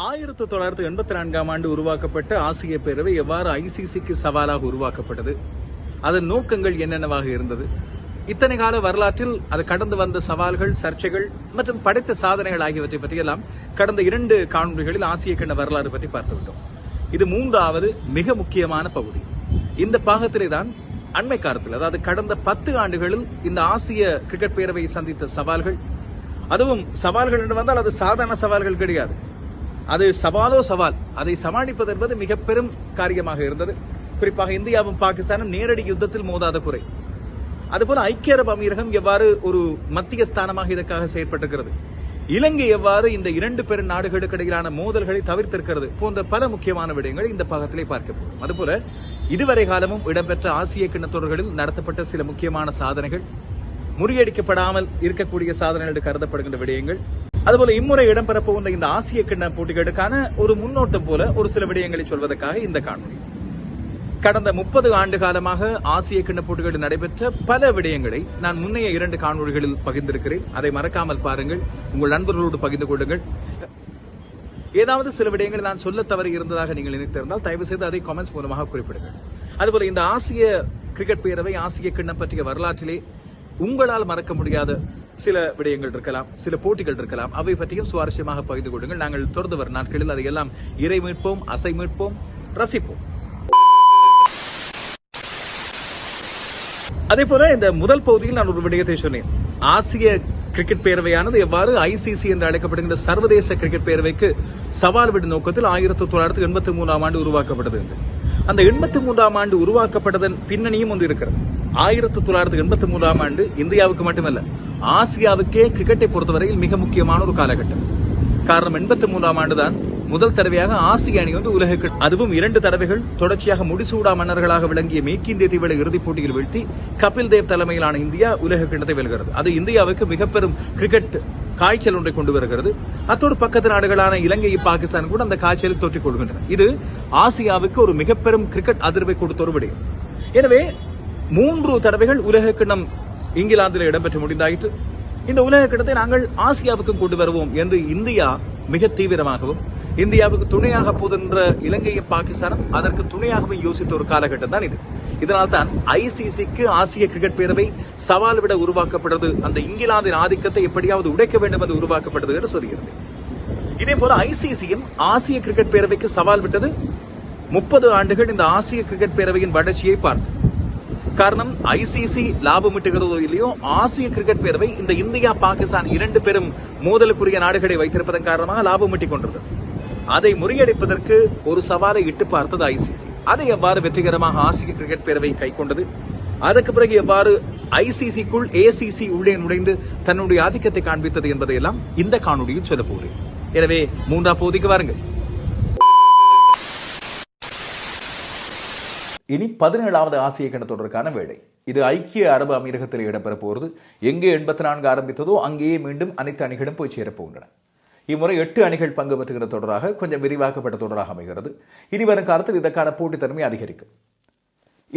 ஆயிரத்தி தொள்ளாயிரத்தி எண்பத்தி நான்காம் ஆண்டு உருவாக்கப்பட்ட ஆசிய பேரவை எவ்வாறு ஐசிசிக்கு சவாலாக உருவாக்கப்பட்டது? அதன் நோக்கங்கள் என்னென்னவாக இருந்தது? இத்தனை கால வரலாற்றில் அது கடந்து வந்த சவால்கள் சர்ச்சைகள் மற்றும் படைத்த சாதனைகள் ஆகியவற்றை பற்றியெல்லாம் கடந்த இரண்டு காணொலிகளில் ஆசிய கண்ட வரலாறு பற்றி பார்த்து விட்டோம். இது மூன்றாவது மிக முக்கியமான பகுதி. இந்த பாகத்திலே தான் அண்மை காலத்தில் அதாவது கடந்த பத்து ஆண்டுகளில் இந்த ஆசிய கிரிக்கெட் பேரவை சந்தித்த சவால்கள். அதுவும் சவால்கள் என்று வந்தால் அது சாதாரண சவால்கள் கிடையாது. அது சவாலோ சவால். அதை சமாளிப்பது என்பது மிக பெரும் காரியமாக இருந்தது. குறிப்பாக இந்தியாவும் பாகிஸ்தானும் நேரடி யுத்தத்தில் மோதாத குறை. அதுபோல ஐக்கிய அரபு அமீரகம் எவ்வாறு ஒரு மத்திய ஸ்தானமாக இதற்காக செயற்பட்டிருக்கிறது? இலங்கை எவ்வாறு இந்த இரண்டு பெரும் நாடுகளுக்கு இடையிலான மோதல்களை தவிர்த்திருக்கிறது போன்ற பல முக்கியமான விடயங்களை இந்த பாகத்திலே பார்க்க போகிறோம். அதுபோல இதுவரை காலமும் இடம்பெற்ற ஆசிய கிண்ணத்தொடர்களில் நடத்தப்பட்ட சில முக்கியமான சாதனைகள் முறியடிக்கப்படாமல் இருக்கக்கூடிய சாதனைகள் என்று கருதப்படுகின்ற விடயங்கள் அதுபோல இம்முறை இடம்பெறப் போகின்ற இந்த ஆசிய கிண்ண போட்டிகளுக்கான ஒரு முன்னோட்டம் போல ஒரு சில விடயங்களை சொல்வதற்காக இந்த காணொலி கடந்த முப்பது ஆண்டு காலமாக ஆசிய கிண்ண போட்டிகளில் நடைபெற்ற பல விடயங்களை நான் முன்னைய இரண்டு காணொலிகளில் பகிர்ந்திருக்கிறேன். அதை மறக்காமல் பாருங்கள். உங்கள் நண்பர்களோடு பகிர்ந்து கொள்ளுங்கள். ஏதாவது சில விடயங்களை நான் சொல்ல தவறி இருந்ததாக நீங்கள் நினைத்திருந்தால் தயவு செய்து அதை கமெண்ட்ஸ் மூலமாக குறிப்பிடுங்கள். அதுபோல இந்த ஆசிய கிரிக்கெட் பேரவை ஆசிய கிண்ணம் பற்றிய வரலாற்றிலே உங்களால் மறக்க முடியாத சில விடயங்கள் இருக்கலாம் சில போட்டிகள் இருக்கலாம். அவை பற்றியும் சுவாரஸ்யமாக பகிர்ந்து கொள்ளுங்கள். நாங்கள் தொடர்ந்து வரும் நாட்களில் அதையெல்லாம் இறை மீட்போம் அசை மீட்போம் ரசிப்போம். அதே போல இந்த முதல் பகுதியில் நான் ஒரு விடயத்தை சொன்னேன். ஆசிய கிரிக்கெட் பேரவையானது எவ்வாறு ஐசிசி என்று அழைக்கப்படுகின்ற சர்வதேச கிரிக்கெட் பேரவைக்கு சவால் விடும் நோக்கத்தில் ஆயிரத்தி தொள்ளாயிரத்தி எண்பத்தி மூன்றாம் ஆண்டு உருவாக்கப்பட்டது என்று. அந்த எண்பத்தி மூன்றாம் ஆண்டு உருவாக்கப்பட்டதன் பின்னணியும் ஒன்று இருக்கிறது. ஆயிரத்தி தொள்ளாயிரத்தி எண்பத்தி மூன்றாம் ஆண்டு இந்தியாவுக்கு மட்டுமல்ல ஆசியாவுக்கே கிரிக்கெட்டை பொறுத்தவரையில் மிக முக்கியமான ஒரு காலகட்டம். காரணம் எண்பத்தி மூன்றாம் ஆண்டுதான் முதல் தடவையாக ஆசிய அணி வந்து உலகுக்கு அதுவும் இரண்டு தடவைகள் தொடர்ச்சியாக முடிசூடா மன்னர்களாக விளங்கிய மேற்கிந்திய தீவிர இறுதிப் போட்டியில் வீழ்த்தி கபில் தேவ் தலைமையிலான இந்தியா உலக கிண்ணத்தை வெல்கிறது. அது இந்தியாவுக்கு மிக பெரும் கிரிக்கெட் காய்ச்சல் ஒன்றை கொண்டு வருகிறது. அத்தோடு பக்கத்து நாடுகளான இலங்கை பாகிஸ்தான் கூட அந்த காய்ச்சலை தொற்றிக் கொள்கின்றன. இது ஆசியாவுக்கு ஒரு மிக பெரும் கிரிக்கெட் அதிர்வை கொடுத்த ஒரு விடயம். எனவே மூன்று தடவைகள் உலக கிண்ணம் இங்கிலாந்தில் இடம்பெற்று முடிந்தாயிற்று. இந்த உலக கிண்ணத்தை நாங்கள் ஆசியாவுக்கும் கொண்டு வருவோம் என்று இந்தியா மிக தீவிரமாகவும் இந்தியாவுக்கு துணையாக போகின்ற இலங்கையும் பாகிஸ்தானும் அதற்கு துணையாகவும் யோசித்த ஒரு காலகட்டம் தான் இது. இதனால் தான் ஐசிசிக்கு ஆசிய கிரிக்கெட் பேரவை சவால் விட உருவாக்கப்பட்டது அந்த இங்கிலாந்தின் ஆதிக்கத்தை எப்படியாவது உடைக்க வேண்டும் என்று உருவாக்கப்பட்டது என்று சொல்கிறது. இதே போல ஐசிசியும் ஆசிய கிரிக்கெட் பேரவைக்கு சவால் விட்டது. முப்பது ஆண்டுகள் இந்த ஆசிய கிரிக்கெட் பேரவையின் வளர்ச்சியை பார்த்து. காரணம் ஐசிசி லாபம் இல்லையோ ஆசிய கிரிக்கெட் பேரவை இந்த இந்தியா பாகிஸ்தான் இரண்டு பெரும் மோதலுக்குரிய நாடுகளை வைத்திருப்பதன் காரணமாக லாபம் ஈட்டிக் கொண்டிருந்தது அதை முறியடிப்பதற்கு ஒரு சவாலை இட்டு பார்த்தது ஐசிசி அதை எவ்வாறு வெற்றிகரமாக ஆசிய கிரிக்கெட் பேரவை கைக்கொண்டது? அதற்கு பிறகு எவ்வாறு ஐசிசிக்குள் ஏசிசி உள்ளே நுழைந்து தன்னுடைய ஆதிக்கத்தை காண்பித்தது என்பதையெல்லாம் இந்த காணொலியில் சொல்ல போகிறேன். எனவே மூன்றாம் பகுதிக்கு வாருங்கள். இனி பதினேழாவது ஆசிய கிணத்தொடருக்கான வேலை இது ஐக்கிய அரபு அமீரகத்தில் இடம்பெற போகிறது. எங்கே எண்பத்தி நான்கு ஆரம்பித்ததோ அங்கேயே மீண்டும் அனைத்து அணிகளும் போய் சேரப்போகின்றன இம்முறை எட்டு அணிகள் பங்கு பெற்றுகிற தொடராக கொஞ்சம் விரிவாக்கப்பட்ட தொடராக அமைகிறது. இனி வரும் காலத்தில் இதற்கான போட்டித்தன்மை அதிகரிக்கும்.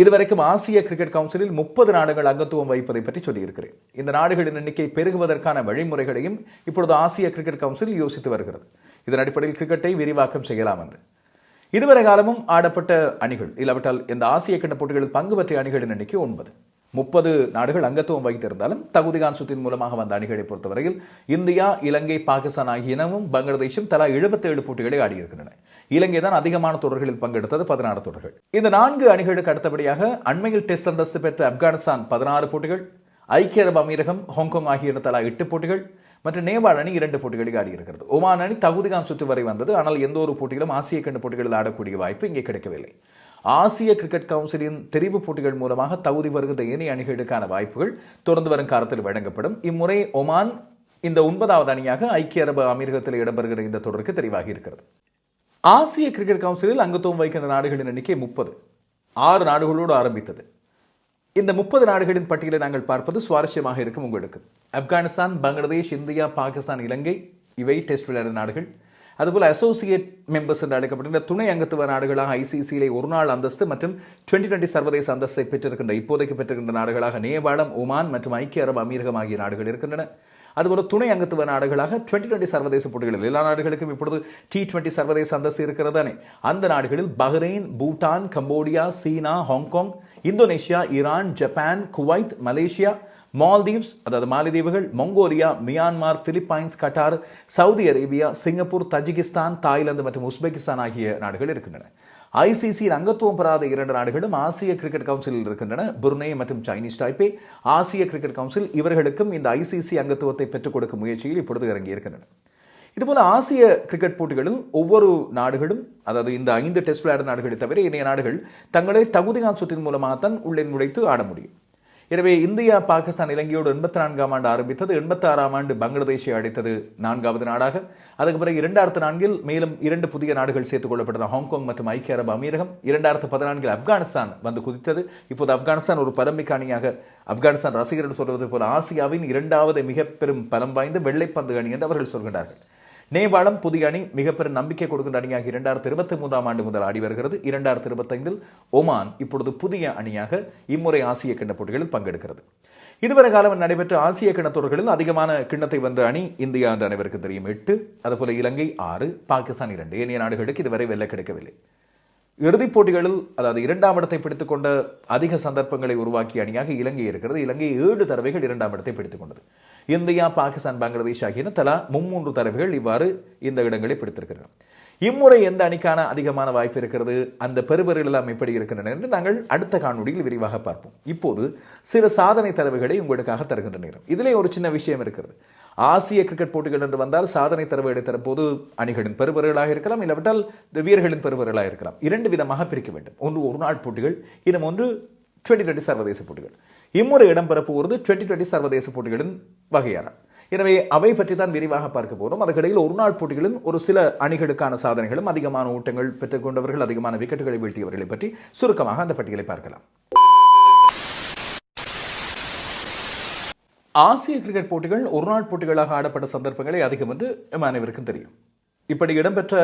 இதுவரைக்கும் ஆசிய கிரிக்கெட் கவுன்சிலில் முப்பது நாடுகள் அங்கத்துவம் வைப்பதை பற்றி சொல்லியிருக்கிறேன். இந்த நாடுகளின் எண்ணிக்கை பெருகுவதற்கான வழிமுறைகளையும் இப்பொழுது ஆசிய கிரிக்கெட் கவுன்சில் யோசித்து வருகிறது. இதன் அடிப்படையில் கிரிக்கெட்டை விரிவாக்கம் செய்யலாம் என்று. இதுவரை காலமும் ஆடப்பட்ட அணிகள் இல்லாவிட்டால் இந்த ஆசிய கிண்ண போட்டிகளில் பங்கு பற்றிய அணிகளின் எண்ணிக்கை ஒன்பது. முப்பது நாடுகள் அங்கத்துவம் வகித்திருந்தாலும் தகுதிகான் சுற்றின் மூலமாக வந்த அணிகளை பொறுத்தவரையில் இந்தியா இலங்கை பாகிஸ்தான் ஆகிய இனமும் பங்களாதேஷும் தலா எழுபத்தேழு போட்டிகளை ஆடியிருக்கின்றன. இலங்கை தான் அதிகமான தொடர்களில் பங்கெடுத்தது பதினாறு தொடர்கள். இந்த நான்கு அணிகளுக்கு அடுத்தபடியாக அண்மையில் டெஸ்ட் அந்தஸ்து பெற்ற ஆப்கானிஸ்தான் பதினாறு போட்டிகள் ஐக்கிய அரபு அமீரகம் ஹாங்காங் ஆகிய தலா எட்டு போட்டிகள் மற்றும் நேபாள் அணி இரண்டு போட்டிகளில் ஆடியிருக்கிறது ஒமான் அணி தகுதிகான் சுற்று வரை வந்தது. ஆனால் எந்த ஒரு போட்டியிலும் ஆசிய கண்டு போட்டிகளில் ஆடக்கூடிய வாய்ப்பு இங்கே கிடைக்கவில்லை. ஆசிய கிரிக்கெட் கவுன்சிலின் தெரிவு போட்டிகள் மூலமாக தகுதி வருகிற ஏனைய அணிகளுக்கான வாய்ப்புகள் தொடர்ந்து வரும் காலத்தில் வழங்கப்படும். இம்முறை ஒமான் இந்த ஒன்பதாவது அணியாக ஐக்கிய அரபு அமீரகத்தில் இடம்பெறுகிற இந்த தொடருக்கு தெரிவாகி இருக்கிறது. ஆசிய கிரிக்கெட் கவுன்சிலில் அங்கத்துவம் வைக்கின்ற நாடுகளின் எண்ணிக்கை முப்பது. ஆறு நாடுகளோடு ஆரம்பித்தது. இந்த முப்பது நாடுகளின் பட்டியலை நாங்கள் பார்ப்பது சுவாரஸ்யமாக இருக்கும் உங்களுக்கு. ஆப்கானிஸ்தான் பங்களாதேஷ் இந்தியா பாகிஸ்தான் இலங்கை இவை டெஸ்ட் விளையாட நாடுகள். அதுபோல் அசோசியேட் மெம்பர்ஸ் என்று அழைக்கப்பட்ட துணை அங்கத்துவ நாடுகளாக ஐசிசியிலே ஒரு நாள் அந்தஸ்து மற்றும் டுவெண்ட்டி டுவெண்ட்டி சர்வதேச அந்தஸ்தை பெற்றிருக்கின்ற இப்போதைக்கு பெற்றிருக்கின்ற நாடுகளாக நேபாளம் ஒமான் மற்றும் ஐக்கிய அரபு அமீரகம் ஆகிய நாடுகள் இருக்கின்றன. அதுபோல் துணை அங்கத்துவ நாடுகளாக டுவெண்ட்டி டுவெண்ட்டி சர்வதேச போட்டிகளில் எல்லா நாடுகளுக்கும் இப்பொழுது டி டுவெண்ட்டி சர்வதேச அந்தஸ்து இருக்கிறதானே அந்த நாடுகளில் பஹ்ரைன் பூட்டான் கம்போடியா சீனா Hong Kong Indonesia Iran Japan Kuwait Malaysia Maldives அதாவது மாலத்தீவுகள் Mongolia Myanmar Philippines Qatar Saudi Arabia Singapore Tajikistan Thailand மற்றும் உஸ்பெகிஸ்தான் ஆகிய நாடுகள் இருக்கின்றன. ஐசிசியில் அங்கத்துவம் பெறாத இரண்டு நாடுகளும் ஆசிய கிரிக்கெட் கவுன்சிலில் இருக்கின்றன. புருனே மற்றும் சைனீஸ் டைப்பே ஆசிய கிரிக்கெட் கவுன்சில் இவர்களுக்கும் இந்த ஐசிசி அங்கத்துவத்தை பெற்றுக் கொடுக்கும் முயற்சியில் இப்பொழுது இறங்கியிருக்கின்றன. இதுபோல் ஆசிய கிரிக்கெட் போட்டிகளில் ஒவ்வொரு நாடுகளும் அதாவது இந்த ஐந்து டெஸ்ட் விளையாடும் நாடுகளை தவிர இணைய நாடுகள் தங்களை தகுதிகான் சுற்றின் மூலமாகத்தான் உள்ளே நுழைத்து ஆட முடியும். எனவே இந்தியா பாகிஸ்தான் இலங்கையோடு எண்பத்தி நான்காம் ஆண்டு ஆரம்பித்தது எண்பத்தி ஆறாம் ஆண்டு பங்களாதேஷை அடைத்தது நான்காவது நாடாக. அதுக்கு பிறகு இரண்டாயிரத்து நான்கில் மேலும் இரண்டு புதிய நாடுகள் சேர்த்துக் கொள்ளப்பட்டது ஹாங்காங் மற்றும் ஐக்கிய அரபு அமீரகம். இரண்டாயிரத்து பதினான்கில் ஆப்கானிஸ்தான் வந்து குதித்தது. இப்போது ஆப்கானிஸ்தான் ஒரு பரம்பிக்க அணியாக ஆப்கானிஸ்தான் ரசிகர்கள் சொல்வது போல ஆசியாவின் இரண்டாவது மிக பெரும் பலம் வாய்ந்த வெள்ளைப்பந்து அணி என்று அவர்கள் சொல்கிறார்கள் நேபாளம் புதிய அணி மிகப்பெரிய நம்பிக்கை கொடுக்கின்ற அணியாக இரண்டாயிரத்தி இருபத்தி மூன்றாம் ஆண்டு முதல் ஆடி வருகிறது. இரண்டாயிரத்தி இருபத்தைந்தில் ஒமான் இப்பொழுது புதிய அணியாக இம்முறை ஆசிய கிண்ண போட்டிகளில் பங்கெடுக்கிறது. இதுவரை காலம் நடைபெற்ற ஆசிய கிணத்தொடர்களில் அதிகமான கிண்ணத்தை வென்ற அணி இந்தியா என்று அனைவருக்கு தெரியும் எட்டு அதுபோல இலங்கை ஆறு பாகிஸ்தான் இரண்டு. ஏனைய நாடுகளுக்கு இதுவரை வெல்ல கிடைக்கவில்லை. இறுதிப் போட்டிகளில் அதாவது இரண்டாம் இடத்தை பிடித்துக் கொண்ட அதிக சந்தர்ப்பங்களை உருவாக்கிய அணியாக இலங்கை இருக்கிறது. இலங்கை ஏழு தடவைகள் இரண்டாம் இடத்தை பிடித்துக் கொண்டது. இந்தியா பாகிஸ்தான் பங்களாதேஷ் ஆகியன தலா மும்மூன்று தடவைகள் இவ்வாறு இந்த இடங்களை பிடித்திருக்கிறது. இம்முறை எந்த அணிக்கான அதிகமான வாய்ப்பு இருக்கிறது? அந்த பெறுபர்கள் எல்லாம் எப்படி இருக்கின்றன என்று நாங்கள் அடுத்த காணொலியில் விரிவாக பார்ப்போம். இப்போது சில சாதனை தரவுகளை உங்களுக்காக தருகின்ற நேரம். இதிலே ஒரு சின்ன விஷயம் இருக்கிறது. ஆசிய கிரிக்கெட் போட்டிகள் என்று வந்தால் சாதனை தரவுகளை எடுத்தர அணிகளின் பெறுபவர்களாக இருக்கலாம் இல்லாவிட்டால் வீரர்களின் பெறுபவர்களாக இருக்கலாம். இரண்டு விதமாக பிரிக்க வேண்டும். ஒன்று ஒரு நாள் போட்டிகள் இன்னும் ஒன்று டுவெண்ட்டி டுவெண்ட்டி சர்வதேச போட்டிகள். இம்முறை இடம்பெற போவது டுவெண்ட்டி டுவெண்ட்டி சர்வதேச போட்டிகளின் வகையான. எனவே அவை பற்றி தான் விரிவாக பார்க்க போகிறோம் அதற்கிடையில் ஒரு நாள் போட்டிகளின் ஒரு சில அணிகளுக்கான சாதனைகளும் அதிகமான ஊட்டங்கள் பெற்றுக்கொண்டவர்கள் அதிகமான விக்கெட்டுகளை வீழ்த்தியவர்களை பற்றி சுருக்கமாக அந்த பட்டியலை பார்க்கலாம். ஆசிய கிரிக்கெட் போட்டிகள் ஒரு நாள் போட்டிகளாக ஆடப்பட்ட சந்தர்ப்பங்களை அதிகம் என்று அனைவருக்கும் தெரியும். இப்படி இடம்பெற்ற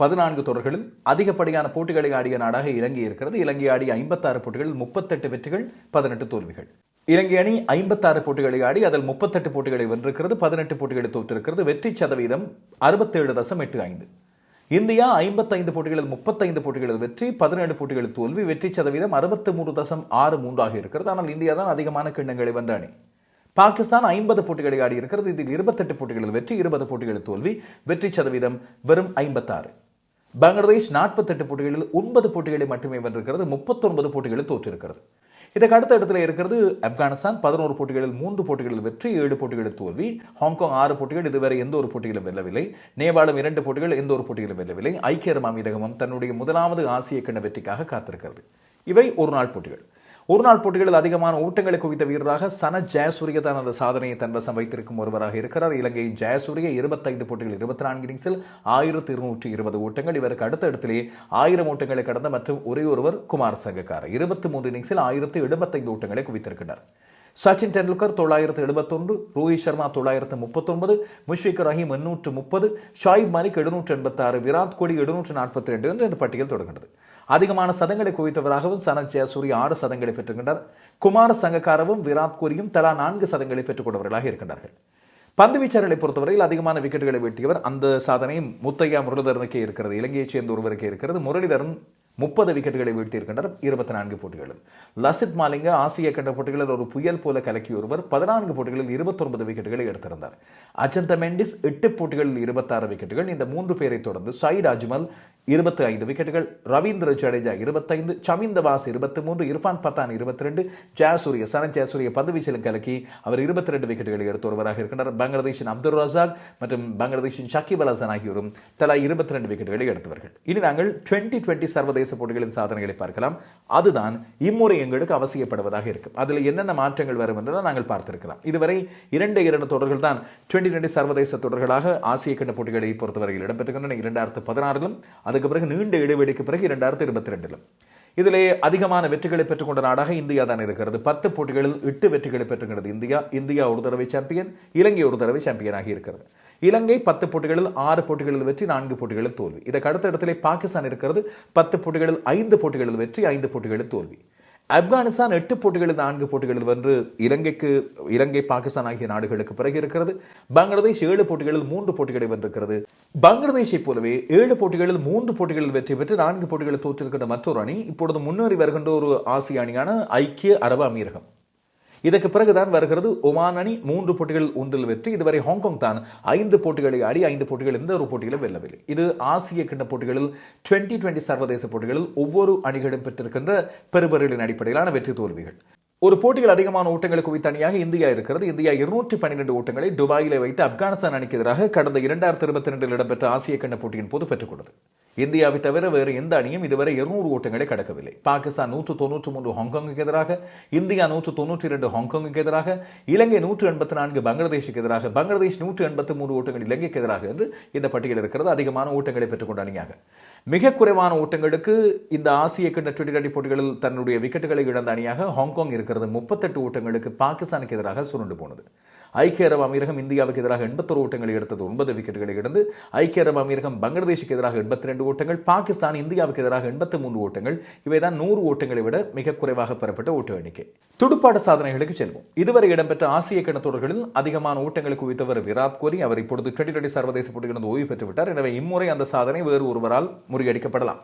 பதினான்கு தொடர்களில் அதிகப்படியான போட்டிகளை ஆடிய நாடாக இலங்கை இருக்கிறது. இலங்கை ஆடிய ஐம்பத்தாறு போட்டிகளில் முப்பத்தெட்டு வெற்றிகள் பதினெட்டு தோல்விகள். இலங்கை அணி ஐம்பத்தாறு போட்டிகளை ஆடி அதில் முப்பத்தெட்டு போட்டிகளை வென்றிருக்கிறது பதினெட்டு போட்டிகளை தோற்றிருக்கிறது. வெற்றி சதவீதம் அறுபத்தேழு தசம் எட்டு ஐந்து. இந்தியா ஐம்பத்தைந்து போட்டிகளில் முப்பத்தைந்து போட்டிகளில் வெற்றி பதினேழு போட்டிகளில் தோல்வி வெற்றி சதவீதம் அறுபத்தி மூன்று தசம் ஆறு மூன்றாக இருக்கிறது. ஆனால் இந்தியா தான் அதிகமான கிண்ணங்களை வென்ற அணி. பாகிஸ்தான் ஐம்பது போட்டிகளை ஆடி இருக்கிறது. இதில் இருபத்தெட்டு போட்டிகளில் வெற்றி இருபது போட்டிகளில் தோல்வி வெற்றி சதவீதம் வெறும் ஐம்பத்தாறு. பங்களாதேஷ் நாற்பத்தெட்டு போட்டிகளில் ஒன்பது போட்டிகளை மட்டுமே வென்றிருக்கிறது முப்பத்தொன்பது போட்டிகளில் தோற்றிருக்கிறது. இதுக்கு அடுத்த இடத்துல இருக்கிறது ஆப்கானிஸ்தான் பதினோரு போட்டிகளில் மூன்று போட்டிகளில் வெற்றி ஏழு போட்டிகளில் தோல்வி. ஹாங்காங் ஆறு போட்டிகள் இதுவரை எந்த ஒரு போட்டியிலும் வெல்லவில்லை. நேபாளம் இரண்டு போட்டிகள் எந்த ஒரு போட்டியிலும் வெல்லவில்லை. ஐக்கிய அரபு அமீரகமும் தன்னுடைய முதலாவது ஆசிய கிண்ண வெற்றிக்காக காத்திருக்கிறது. இவை ஒரு நாள் போட்டிகள். ஒரு நாள் போட்டிகளில் அதிகமான ஓட்டங்களை குவித்த வீரராக சன ஜெயசூரிய தான் அந்த சாதனையை தன்வசம் வைத்திருக்கும் ஒருவராக இருக்கிறார். இலங்கையின் ஜெயசூரிய இருபத்தைந்து போட்டிகள் இருபத்தி நான்கு இன்னிங்ஸில் ஆயிரத்தி இருநூற்றி இருபது ஓட்டங்கள் இவருக்கு அடுத்த இடத்திலே ஆயிரம் ஓட்டங்களை கடந்த மற்றும் ஒரே ஒருவர் குமார் சங்கக்கார் இருபத்தி மூன்று இன்னிங்ஸில் ஆயிரத்தி எழுபத்தைந்து ஓட்டங்களை குவித்திருக்கிறார். சச்சின் டெண்டுல்கர் தொள்ளாயிரத்து எழுபத்தொன்று ரோஹித் சர்மா தொள்ளாயிரத்து முப்பத்தொன்பது முஷ்விக் ரஹீம் எண்ணூற்று முப்பது ஷாயிப் மலிக் எழுநூற்று எண்பத்தாறு விராட் கோலி எழுநூற்று நாற்பத்தி ரெண்டு என்று இந்த பட்டியல் தொடங்குகிறது. அதிகமான சதங்களை குவித்தவராகவும் சனத் ஜெயசூரிய ஆறு சதங்களை பெற்றுக்கின்றார் குமார சங்கக்காரவும் விராட் கோலியும் தலா நான்கு சதங்களை பெற்றுக்கொண்டவர்களாக இருக்கின்றார்கள். பந்து வீச்சாளர்களை பொறுத்தவரையில் அதிகமான விக்கெட்டுகளை வீழ்த்தியவர் அந்த சாதனையும் முத்தையா முரளிதரனுக்கே இருக்கிறது இலங்கையைச் சேர்ந்த ஒருவருக்கே இருக்கிறது. முரளிதரன் முப்பது விக்கெட்டுகளை வீழ்த்தியிருக்கின்றனர் இருபத்தி நான்கு போட்டிகளில். லசித் மாலிங்க ஆசிய கண்ட போட்டிகளில் ஒரு புயல் போல கலக்கிய ஒருவர் பதினான்கு போட்டிகளில் இருபத்தொன்பது விக்கெட்டுகளை எடுத்திருந்தார். அஜந்த மெண்டிஸ் எட்டு போட்டிகளில் இருபத்தாறு விக்கெட்டுகள் இந்த மூன்று பேரை தொடர்ந்து சயிட் அஜ்மல் இருபத்தி ஐந்து விக்கெட்டுகள் ரவீந்திர ஜடேஜா இருபத்தைந்து சமிந்த வாஸ் இருபத்தி மூன்று இர்ஃபான் பத்தான் இருபத்தி ரெண்டு ஜாசூரிய சரண் ஜாசூரிய பந்து வீச்சிலும் கலக்கி அவர் இருபத்தி ரெண்டு விக்கெட்டுகளை எடுத்து ஒருவராக இருக்கின்றனர். பங்களாதேஷின் அப்துல் ரசாக் மற்றும் பங்களாதேஷின் ஷக்கிப் அல் ஹசன் ஆகியோரும் தலா இருபத்தி ரெண்டு விக்கெட்டுகளை எடுத்தவர்கள். இனி நாங்கள் டுவெண்ட்டி டுவெண்ட்டி சர்வதேச போட்டிகளின் சாதனைகளை பார்க்கலாம். அதுதான் இம்முறை எங்களுக்கு அவசியப்படுவதாக இருக்கும். அதில் என்னென்ன மாற்றங்கள் வரும் என்று நாங்கள் பார்த்திருக்கலாம். இதுவரை இரண்டு இரண்டு தொடர்கள் தான் டுவெண்ட்டி டுவெண்ட்டி சர்வதேச தொடர்களாக ஆசிய கண்ட போட்டிகளை பொறுத்தவரையில் இடம்பெற்றுகின்றன இரண்டாயிரத்து பதினாறிலும் அதுக்கு பிறகு நீண்ட இடைவெளிக்கு பிறகு இரண்டாயிரத்து இருபத்தி ரெண்டிலும் இதிலே அதிகமான வெற்றிகளை பெற்றுக்கொண்ட நாடாக இந்தியா தான் இருக்கிறது. பத்து போட்டிகளில் எட்டு வெற்றிகளை பெற்றுகிறது இந்தியா. இந்தியா ஒரு தடவை சாம்பியன் இலங்கை ஒரு தடவை சாம்பியனாகி இருக்கிறது. இலங்கை பத்து போட்டிகளில் ஆறு போட்டிகளில் வெற்றி நான்கு போட்டிகளில் தோல்வி. இதற்கு அடுத்த இடத்துல பாகிஸ்தான் இருக்கிறது. பத்து போட்டிகளில் ஐந்து போட்டிகளில் வெற்றி ஐந்து போட்டிகளில் தோல்வி. ஆப்கானிஸ்தான் எட்டு போட்டிகளில் நான்கு போட்டிகளில் வென்று இலங்கைக்கு இலங்கை பாகிஸ்தான் ஆகிய நாடுகளுக்கு பிறகு இருக்கிறது. பங்களாதேஷ் ஏழு போட்டிகளில் மூன்று போட்டிகளை வென்றிருக்கிறது. பங்களாதேஷை போலவே ஏழு போட்டிகளில் மூன்று போட்டிகளில் வெற்றி பெற்று நான்கு போட்டிகளில் தோற்றிருக்கின்ற மற்றொரு அணி இப்பொழுது முன்னேறி வருகின்ற ஒரு ஆசிய அணியான ஐக்கிய அரபு அமீரகம். இதற்கு பிறகுதான் வருகிறது ஒமான் அணி மூன்று போட்டிகள் ஒன்றில் வெற்றி. இதுவரை ஹாங்காங் தான் ஐந்து போட்டிகளை ஆடி ஐந்து போட்டிகள் எந்த ஒரு போட்டியிலும் வெல்லவில்லை. இது ஆசிய கிண்ண போட்டிகளில் டுவெண்டி டுவெண்டி சர்வதேச போட்டிகளில் ஒவ்வொரு அணிகளும் பெற்றிருக்கின்ற பெறுபர்களின் அடிப்படையிலான வெற்றி தோல்விகள். ஒரு போட்டிகள் அதிகமான ஓட்டங்களுக்கு குவித்த அணியாக இந்தியா இருக்கிறது. இந்தியா இருநூற்றி பன்னிரண்டு ஓட்டங்களை துபாயிலே வைத்து ஆப்கானிஸ்தான் அணிக்கு எதிராக கடந்த இரண்டாயிரத்தி இருபத்தி ரெண்டில் இடம்பெற்ற ஆசிய கண்ட போட்டியின் போது பெற்றுக்கொண்டது இந்தியாவை தவிர வேறு எந்த அணியும் இதுவரை இருநூறு ஓட்டங்களை கடக்கவில்லை. பாகிஸ்தான் நூற்று தொன்னூற்று மூன்று ஹாங்காங்குக்கு எதிராக இந்தியா நூற்று தொன்னூற்றி இரண்டு ஹாங்காங்குக்கு எதிராக இலங்கை நூற்று எண்பத்தி நான்கு பங்களாதேஷுக்கு எதிராக பங்களாதேஷ் நூற்று எண்பத்தி மூன்று ஓட்டங்கள் இலங்கைக்கு எதிராக என்று இந்த பட்டியல் இருக்கிறது. அதிகமான ஓட்டங்களை பெற்றுக்கொண்ட அணியாக. மிக குறைவான ஓட்டங்களுக்கு இந்த ஆசிய கிண்ண டுவெண்டி டுவெண்டி போட்டிகளில் தன்னுடைய விக்கெட்டுகளை இழந்த அணியாக ஹாங்காங் இருக்கிறது. முப்பத்தெட்டு ஓட்டங்களுக்கு பாகிஸ்தானுக்கு எதிராக சுருண்டு போனது. ஐக்கிய அரபு அமீரகம் இந்தியாவுக்கு எதிராக எண்பத்தொரு ஓட்டங்களை எடுத்தது ஒன்பது விக்கெட்டுகளை இழந்து ஐக்கிய அரபு அமீரகம் பங்களாதேஷுக்கு எதிராக எண்பத்தி ரெண்டு ஓட்டங்கள் பாகிஸ்தான் இந்தியாவுக்கு எதிராக எண்பத்தி மூன்று ஓட்டங்கள் இவைதான் நூறு ஓட்டங்களை விட மிக குறைவாக பெறப்பட்ட ஓட்டு எண்ணிக்கை. துடுப்பாட்ட சாதனைகளுக்கு செல்வோம். இதுவரை இடம்பெற்ற ஆசிய கிணத்தொடர்களில் அதிகமான ஓட்டங்களை குவித்தவர் விராட் கோலி. அவர் இப்பொழுது டுவெண்டி டுவெண்டி சர்வதேச போட்டிகளிலிருந்து ஓய்வு பெற்றுவிட்டார். எனவே இம்முறை அந்த சாதனை வேறு ஒருவரால் முறியடிக்கப்படலாம்.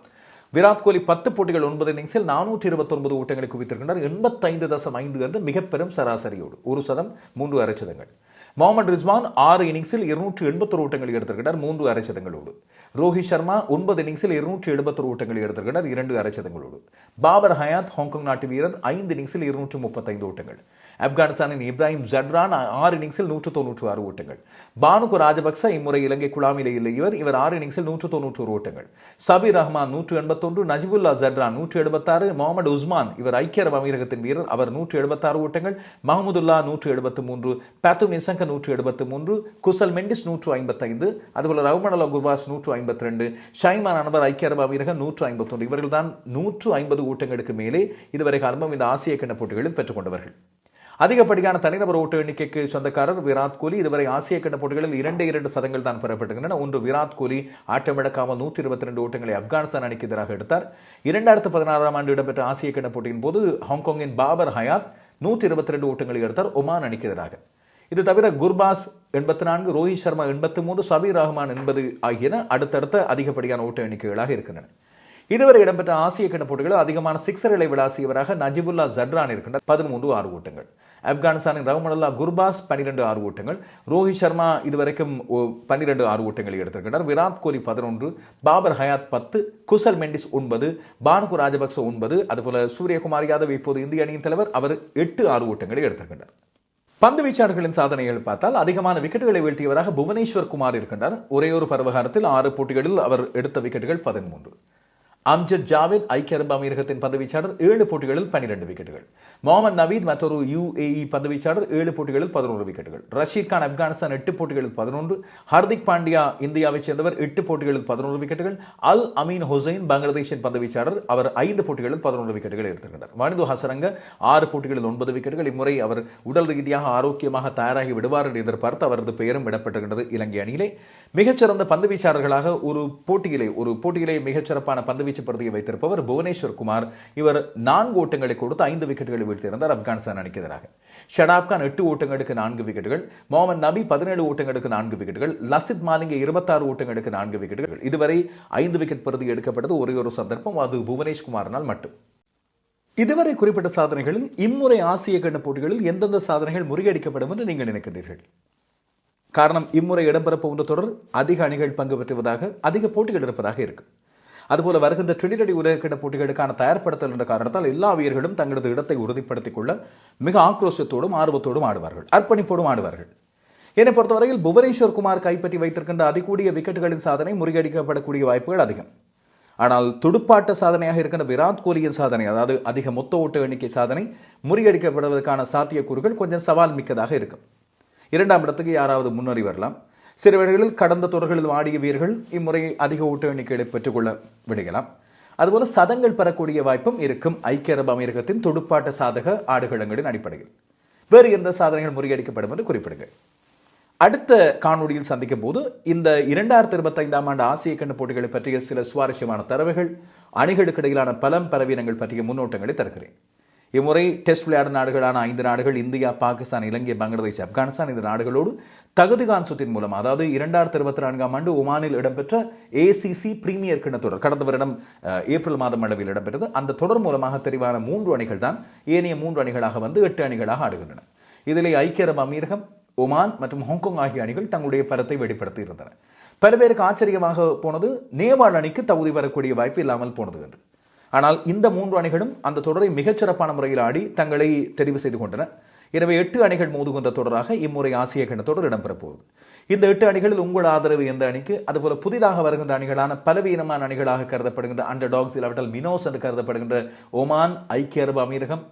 விராட் கோலி பத்து போட்டிகள் ஒன்பது இன்னிங்ஸில் நானூற்றி இருபத்தொன்பது ஓட்டங்களை குவித்திருக்கின்றார். எண்பத்தைந்து தசம் ஐந்து வந்து மிக பெரும் சராசரியோடு. ஒரு சதம் மூன்று அரைச்சதங்கள் முகமது ரிஸ்வான் ஆறு இன்னிங்ஸில் இருநூற்றி எண்பத்தொரு ஓட்டங்களை எடுத்திருக்கிறார் மூன்று அரைச்சதங்களோடு ரோஹித் சர்மா ஒன்பது இன்னிங்ஸில் இருநூற்றி எழுபத்தொரு ஓட்டங்களை எடுத்திருக்கிறார் இரண்டு அரைச்சதங்களோடு பாபர் ஹயாத் ஹாங்காங் நாட்டு வீரர் ஐந்து இன்னிங்ஸில் இருநூற்றி முப்பத்தைந்து ஓட்டங்கள் ஆப்கானிஸ்தானின் இப்ராஹிம் ஜட்ரான் ஆறு இன்னிங்ஸில் நூற்று தொன்னூற்று ஆறு ஓட்டங்கள். பானுகு ராஜபக்ச இம்முறை இலங்கை குழாமிலே இல்லை. இவர் இவர் ஆறு இன்னிங்ஸில் நூற்று தொன்னூற்று ஓட்டங்கள். சபீர் ரஹ்மான் நூற்று எண்பத்தொன்று நஜிபுல்லா ஜட்ரான் நூற்று எழுபத்தாறு முகமது உஸ்மான் இவர் ஐக்கிய அரபு அமீரகத்தின் வீரர் அவர் நூற்று எழுபத்தாறு ஓட்டங்கள். மஹமுதுல்லா நூற்று எழுபத்து மூன்று பேத்து நிசங்க நூற்று எழுபத்து மூன்று குசல் மெண்டிஸ் நூற்று ஐம்பத்தைந்து அதுபோல ரவுமனலா குர்பாஸ் நூற்று ஐம்பத்தி ரெண்டு ஷைமான் அனவர் ஐக்கிய அரபு அமீரகம் நூற்று ஐம்பத்தொன்று. இவர்கள் தான் நூற்று ஐம்பது ஓட்டங்களுக்கு மேலே இதுவரை காலமும் இந்த ஆசிய கிண்ண போட்டிகளில் பெற்றுக்கொண்டவர்கள் அதிகப்படியான தனிநபர் ஓட்டு எண்ணிக்கைக்கு சொந்தக்காரர் விராட் கோலி. இதுவரை ஆசிய கண்ட போட்டிகளில் இரண்டு இரண்டு சதங்கள் தான் பெறப்பட்டுகின்றன ஒன்று விராட் கோலி ஆட்டமிழக்காமல் நூற்றி இருபத்தி ரெண்டு ஓட்டங்களை ஆப்கானிஸ்தான் அணிக்கு எதிராக எடுத்தார். இரண்டாயிரத்து பதினாறாம் ஆண்டு இடம்பெற்ற ஆசிய கண்ட போட்டியின் போது ஹாங்காங்கின் பாபர் ஹயாத் நூற்றி இருபத்தி ரெண்டு ஓட்டங்களை எடுத்தார் ஒமான் அணிக்கு எதிராக. இது தவிர குர்பாஸ் எண்பத்தி நான்கு ரோஹித் சர்மா எண்பத்தி மூன்று சபீர் ரஹ்மான் எண்பது ஆகியன அடுத்தடுத்த அதிகப்படியான ஓட்ட எண்ணிக்கைகளாக இருக்கின்றன. இதுவரை இடம்பெற்ற ஆசிய கிண்ண போட்டிகளில் அதிகமான சிக்ஸர்களை விளாசியவராக நஜிபுல்லா ஜட்ரான் இருக்கின்றார். பதிமூன்று ஆறு ஓட்டங்கள் ஆப்கானிஸ்தானின் ரவுமடல்லா குர்பாஸ் பன்னிரெண்டு ஆறு ஓட்டங்கள் ரோஹித் சர்மா இதுவரைக்கும் பன்னிரெண்டு ஆறு ஓட்டங்களை எடுத்திருக்கின்றார் விராட் கோலி பதினொன்று பாபர் ஹயாத் பத்து குசல் மெண்டிஸ் ஒன்பது பானுகு ராஜபக்ச ஒன்பது அதுபோல சூரியகுமார் யாதவ் இப்போது இந்திய அணியின் தலைவர் அவர் எட்டு ஆறு ஓட்டங்களை எடுத்திருக்கின்றார் பந்து வீச்சாளர்களின் சாதனைகள் பார்த்தால் அதிகமான விக்கெட்டுகளை வீழ்த்தியவராக புவனேஸ்வர் குமார் இருக்கின்றார். ஒரே ஒரு பருவகாலத்தில் ஆறு போட்டிகளில் அவர் எடுத்த விக்கெட்டுகள் பதிமூன்று. அம்ஜத் ஜாவேத் ஐக்கிய அரபு அமீரகத்தின் பதவிச்சாளர் ஏழு போட்டிகளில் பன்னிரண்டு விக்கெட்டுகள். முகமது நவீத் மற்றொரு யுஏஇ பந்துவீச்சாளர் ஏழு போட்டிகளில் பதினோரு விக்கெட்டுகள். ரஷீத் கான் ஆப்கானிஸ்தான் எட்டு போட்டிகளில் பதினொன்று. ஹர்திக் பாண்டியா இந்தியாவைச் சேர்ந்தவர் எட்டு போட்டிகளில் பதினோரு விக்கெட்டுகள். அல் அமீன் ஹுசைன் பங்களாதேஷின் பதவிச்சாளர் அவர் ஐந்து போட்டிகளில் பதினொன்று விக்கெட்டுகள் எடுத்திருக்கிறார் மனிது ஹசரங்க ஆறு போட்டிகளில் ஒன்பது விக்கெட்டுகள். இம்முறை அவர் உடல் ரீதியாக ஆரோக்கியமாக தயாராகி விடுவார் என்று எதிர்பார்த்து அவரது பெயரும் இடப்பட்டிருக்கின்றது இலங்கை அணியிலே. மிகச்சிறந்த பந்து வீச்சாளர்களாக ஒரு போட்டியிலே ஒரு போட்டியிலே மிகச்சிறப்பான பந்து வீச்சு பிரதியை வைத்திருப்பவர் புவனேஸ்வர் குமார். இவர் நான்கு ஓட்டங்களை கொடுத்து ஐந்து விக்கெட்டுகளை வீழ்த்தியிருந்தார். ஆப்கானிஸ்தான் அணிக்கு எதிராக. ஷடாப் கான் எட்டு ஓட்டங்களுக்கு நான்கு விக்கெட்டுகள். முகமது நபி பதினேழு ஓட்டங்களுக்கு நான்கு விக்கெட்டுகள். லசித் மாலிங்க இருபத்தாறு ஓட்டங்களுக்கு நான்கு விக்கெட்டுகள். இதுவரை ஐந்து விக்கெட் பிரதி எடுக்கப்பட்டது ஒரே ஒரு சந்தர்ப்பம். அது புவனேஷ்குமாரனால் மட்டும். இதுவரை குறிப்பிட்ட சாதனைகளில் இம்முறை ஆசிய கண்ட போட்டிகளில் எந்தெந்த சாதனைகள் முறியடிக்கப்படும் என்று நீங்கள் நினைக்கிறீர்கள்? காரணம் இம்முறை இடம்பெறப்போகின்ற தொடர் அதிக அணிகள் பங்கு பெற்றுவதாக அதிக போட்டிகள் இருப்பதாக இருக்கும் அதுபோல வருகின்ற ட்ரினிடடி உலகக்கிட போட்டிகளுக்கான தயார்படுத்தல் என்ற காரணத்தால் எல்லா வீரர்களும் தங்களது இடத்தை உறுதிப்படுத்திக் கொள்ள மிக ஆக்ரோஷத்தோடும் ஆர்வத்தோடும் ஆடுவார்கள். அர்ப்பணிப்போடும் ஆடுவார்கள். என்னை பொறுத்தவரையில் புவனேஸ்வர் குமார் கைப்பற்றி வைத்திருக்கின்ற அதிகூடிய விக்கெட்டுகளின் சாதனை முறியடிக்கப்படக்கூடிய வாய்ப்புகள் அதிகம். ஆனால் துடுப்பாட்ட சாதனையாக இருக்கின்ற விராட் கோலியின் சாதனை அதாவது அதிக மொத்த ஓட்ட எண்ணிக்கை சாதனை முறியடிக்கப்படுவதற்கான சாத்தியக்கூறுகள் கொஞ்சம் சவால் மிக்கதாக இருக்கும். இரண்டாம் இடத்துக்கு யாராவது முன்னேறி வரலாம். சில கடந்த தொடர்களில் ஆடிய வீரர்கள் இம்முறை அதிக ஓட்ட எண்ணிக்கைகளை பெற்றுக்கொள்ள விடுகலாம். அதுபோல சதங்கள் பெறக்கூடிய வாய்ப்பும் இருக்கும். ஐக்கிய அரபு அமீரகத்தின் துடுப்பாட்ட சாதக ஆடுகளங்களின் அடிப்படையில். வேறு எந்த சாதனைகள் முறியடிக்கப்படும் என்று குறிப்பிடுங்கள். அடுத்த காணொலியில் சந்திக்கும் போது இந்த இரண்டாயிரத்தி இருபத்தைந்தாம் ஆண்டு ஆசிய கண்டு போட்டிகளை பற்றிய சில சுவாரஸ்யமான தரவுகள் அணிகளுக்கு இடையிலான பலம் பலவீனங்கள் பற்றிய முன்னோட்டங்களை தருகிறேன். இம்முறை டெஸ்ட் விளையாடும் நாடுகளான ஐந்து நாடுகள் இந்தியா பாகிஸ்தான் இலங்கை பங்களாதேஷ் ஆப்கானிஸ்தான் இந்த நாடுகளோடு தகுதிகான் சுற்றின் மூலம் அதாவது இரண்டாயிரத்தி இருபத்தி நான்காம் ஆண்டு ஒமானில் இடம்பெற்ற ஏசிசி பிரீமியர் கிண தொடர் கடந்த வருடம் ஏப்ரல் மாதம் அளவில் இடம்பெற்றது. அந்த தொடர் மூலமாக தெரிவான மூன்று அணிகள் தான் ஏனைய மூன்று அணிகளாக வந்து எட்டு அணிகளாக ஆடுகின்றன. இதிலே ஐக்கிய அரபு அமீரகம் ஒமான் மற்றும் ஹாங்காங் ஆகிய அணிகள் தங்களுடைய பலத்தை வெளிப்படுத்தி இருந்தன. பல பேருக்கு ஆச்சரியமாக போனது நேபாள் அணிக்கு தகுதி வரக்கூடிய வாய்ப்பு இல்லாமல் போனது என்று. ஆனால் இந்த மூன்று அணிகளும் அந்த தொடரை மிகச்சிறப்பான முறையில் ஆடி தங்களை தெரிவு செய்து கொண்டன. எனவே எட்டு அணிகள் மோதுகின்ற தொடராக இம்முறை ஆசிய கிண்ண தொடர் இடம்பெறப் போகுது இந்த எட்டு அணிகளில் உங்கள் ஆதரவு எந்த அணிக்கு? அதுபோல புதிதாக வருகின்ற அணிகளான பலவீனமான அணிகளாக கருதப்படுகின்ற அண்டர் டாக்ஸ் இல்லாவிட்டால் மினோஸ் என்று கருதப்படுகின்ற ஒமான் ஐக்கிய அரபு அமீரகம்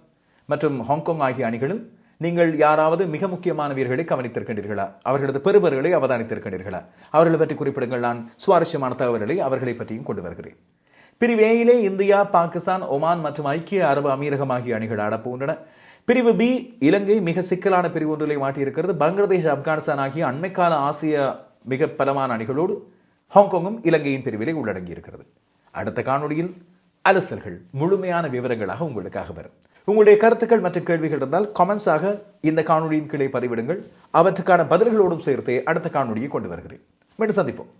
மற்றும் ஹாங்காங் ஆகிய அணிகளில் நீங்கள் யாராவது மிக முக்கியமான வீரர்களை கவனித்திருக்கின்றீர்களா? அவர்களது பெருவர்களை அவதானித்திருக்கின்றீர்களா? அவர்களை பற்றி குறிப்பிடுங்கள். நான் சுவாரஸ்யமான தகவல்களை அவர்களை பற்றியும் கொண்டு வருகிறேன். பிரிவு ஏயிலே இந்தியா பாகிஸ்தான் ஒமான் மற்றும் ஐக்கிய அரபு அமீரகம் ஆகிய அணிகள் ஆடப்போகின்றன. பிரிவு பி இலங்கை மிக சிக்கலான பிரிவு ஒன்றிலே மாட்டியிருக்கிறது. பங்களாதேஷ் ஆப்கானிஸ்தான் ஆகிய அண்மைக்கால ஆசிய மிக பலமான அணிகளோடு ஹாங்காங்கும் இலங்கையின் பிரிவிலே உள்ளடங்கி இருக்கிறது அடுத்த காணொலியில் அலசல்கள் முழுமையான விவரங்களாக உங்களுக்காக வரும். உங்களுடைய கருத்துக்கள் மற்றும் கேள்விகள் இருந்தால் கமெண்ட்ஸாக இந்த காணொலியின் கீழே பதிவிடுங்கள். அவற்றுக்கான பதில்களோடும் சேர்த்தே அடுத்த காணொலியை கொண்டு வருகிறேன். மீண்டும் சந்திப்போம்.